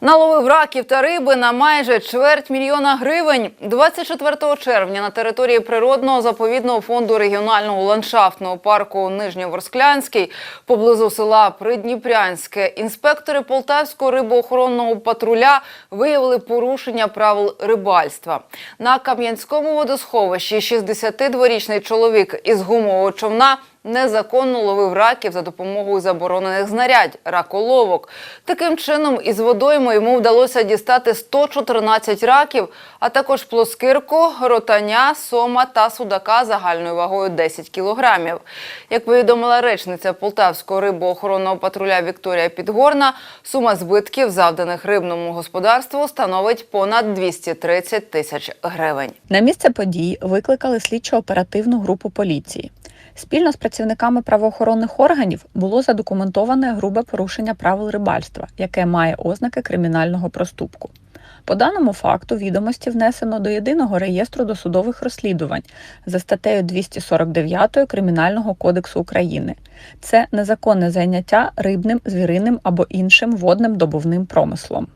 Наловив раків та риби на майже чверть мільйона гривень. 24 червня на території природного заповідного фонду регіонального ландшафтного парку Нижньоворсклянський поблизу села Придніпрянське інспектори Полтавського рибоохоронного патруля виявили порушення правил рибальства. На Кам'янському водосховищі 62-річний чоловік із гумового човна незаконно ловив раків за допомогою заборонених знарядь раколовок. Таким чином, із водойми йому вдалося дістати 114 раків, а також плоскирку, ротаня, сома та судака загальною вагою 10 кілограмів. Як повідомила речниця Полтавського рибоохоронного патруля Вікторія Підгорна, сума збитків, завданих рибному господарству, становить понад 230 тисяч гривень. На місце подій викликали слідчо-оперативну групу поліції. Спільно з працівниками правоохоронних органів було задокументоване грубе порушення правил рибальства, яке має ознаки кримінального проступку. По даному факту відомості внесено до єдиного реєстру досудових розслідувань за статтею 249 Кримінального кодексу України. Це незаконне зайняття рибним, звіриним або іншим водним добувним промислом.